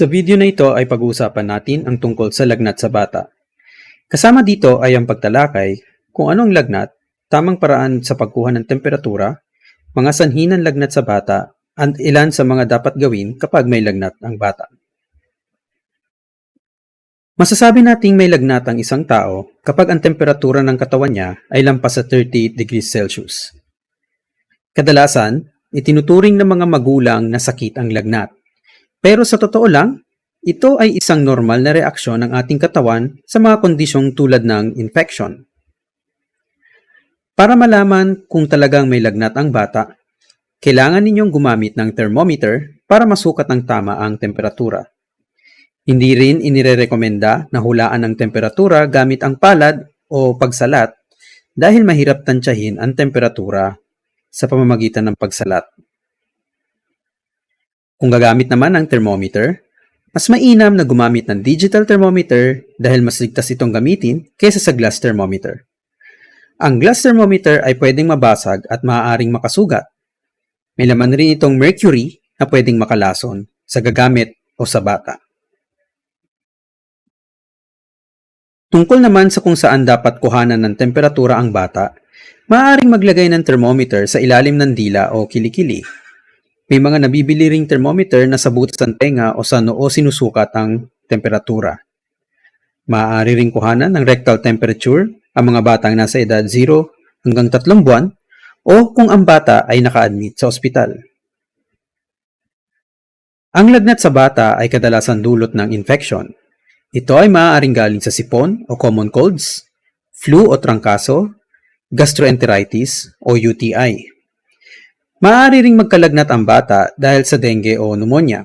Sa video na ito ay pag-uusapan natin ang tungkol sa lagnat sa bata. Kasama dito ay ang pagtalakay kung anong lagnat, tamang paraan sa pagkuha ng temperatura, mga sanhi ng lagnat sa bata, at ilan sa mga dapat gawin kapag may lagnat ang bata. Masasabi nating may lagnat ang isang tao kapag ang temperatura ng katawan niya ay lampas sa 38 degrees Celsius. Kadalasan, itinuturing ng mga magulang na sakit ang lagnat. Pero sa totoo lang, ito ay isang normal na reaksyon ng ating katawan sa mga kondisyong tulad ng infection. Para malaman kung talagang may lagnat ang bata, kailangan ninyong gumamit ng thermometer para masukat ng tama ang temperatura. Hindi rin inirerekomenda na hulaan ang temperatura gamit ang palad o pagsalat dahil mahirap tansyahin ang temperatura sa pamamagitan ng pagsalat. Kung gagamit naman ng thermometer, mas mainam na gumamit ng digital thermometer dahil mas ligtas itong gamitin kaysa sa glass thermometer. Ang glass thermometer ay pwedeng mabasag at maaaring makasugat. May laman rin itong mercury na pwedeng makalason sa gagamit o sa bata. Tungkol naman sa kung saan dapat kuhanan ng temperatura ang bata, maaaring maglagay ng thermometer sa ilalim ng dila o kilikili. May mga nabibili ring thermometer na sa butas ng tenga o sa noo sinusukat ang temperatura. Maaari ring kuhanan ng rectal temperature ang mga batang nasa edad 0 hanggang 3 buwan o kung ang bata ay naka-admit sa ospital. Ang lagnat sa bata ay kadalasan dulot ng infection. Ito ay maaaring galing sa sipon o common colds, flu o trangkaso, gastroenteritis o UTI. Maaari ring magkalagnat ang bata dahil sa dengue o pneumonia.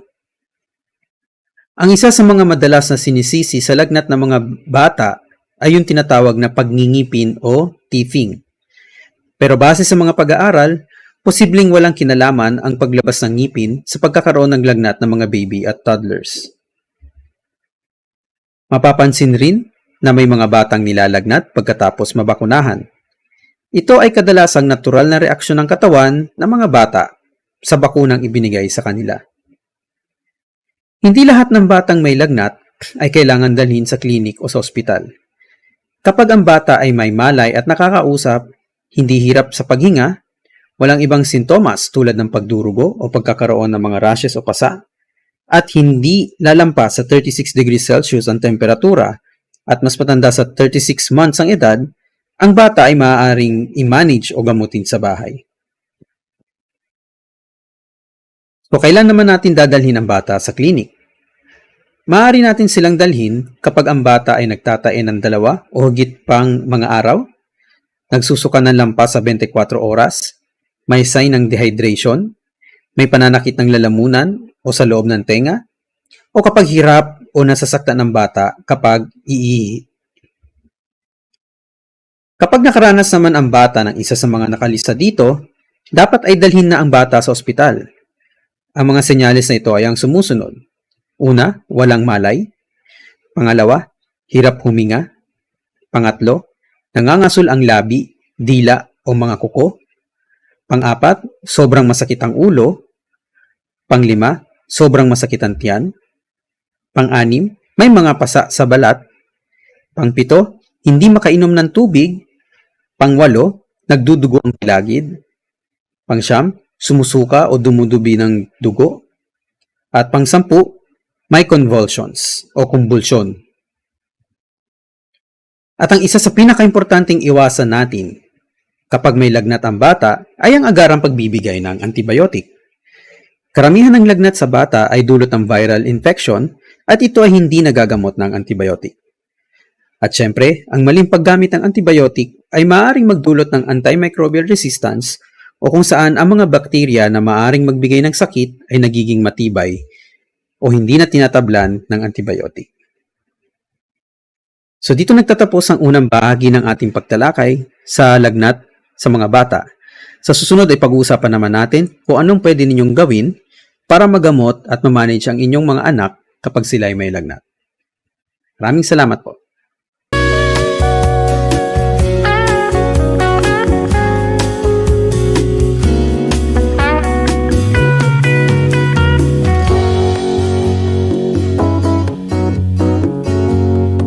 Ang isa sa mga madalas na sinisisi sa lagnat ng mga bata ay yung tinatawag na pagngingipin o teething. Pero base sa mga pag-aaral, posibleng walang kinalaman ang paglabas ng ngipin sa pagkakaroon ng lagnat ng mga baby at toddlers. Mapapansin rin na may mga batang nilalagnat pagkatapos mabakunahan. Ito ay kadalasang natural na reaksyon ng katawan ng mga bata sa bakunang ibinigay sa kanila. Hindi lahat ng batang may lagnat ay kailangan dalhin sa klinik o sa ospital. Kapag ang bata ay may malay at nakakausap, hindi hirap sa paghinga, walang ibang sintomas tulad ng pagdurugo o pagkakaroon ng mga rashes o pasa, at hindi lalampas sa 36 degrees Celsius ang temperatura at mas matanda sa 36 months ang edad, ang bata ay maaaring i-manage o gamutin sa bahay. So, kailan naman natin dadalhin ang bata sa klinik? Maaari natin silang dalhin kapag ang bata ay nagtatae ng dalawa o higit pang mga araw, nagsusuka ng lampas sa 24 oras, may sign ng dehydration, may pananakit ng lalamunan o sa loob ng tenga, o kapag hirap o nasasaktan ng bata kapag iihi. Kapag nakaranas naman ang bata ng isa sa mga nakalista dito, dapat ay dalhin na ang bata sa ospital. Ang mga senyales na ito ay ang sumusunod. Una, walang malay. Pangalawa, hirap huminga. Pangatlo, nangangasul ang labi, dila o mga kuko. Pang-apat, sobrang masakit ang ulo. Panglima, sobrang masakit ang tiyan. Pang-anim, may mga pasa sa balat. Pangpito, hindi makainom ng tubig. Pangwalo, nagdudugo ang kilagid. Pangsyam, sumusuka o dumudubi ng dugo. At pangsampu, may convulsions o kumbulsyon. At ang isa sa pinakaimportanteng iwasan natin kapag may lagnat ang bata ay ang agarang pagbibigay ng antibiotic. Karamihan ng lagnat sa bata ay dulot ng viral infection at ito ay hindi nagagamot ng antibiotic. At syempre, ang maling paggamit ng antibiotic ay maaaring magdulot ng antimicrobial resistance o kung saan ang mga bakterya na maaaring magbigay ng sakit ay nagiging matibay o hindi na tinatablan ng antibiotic. So dito nagtatapos ang unang bahagi ng ating pagtalakay sa lagnat sa mga bata. Sa susunod ay pag-uusapan naman natin kung anong pwede ninyong gawin para magamot at mamanage ang inyong mga anak kapag sila ay may lagnat. Maraming salamat po.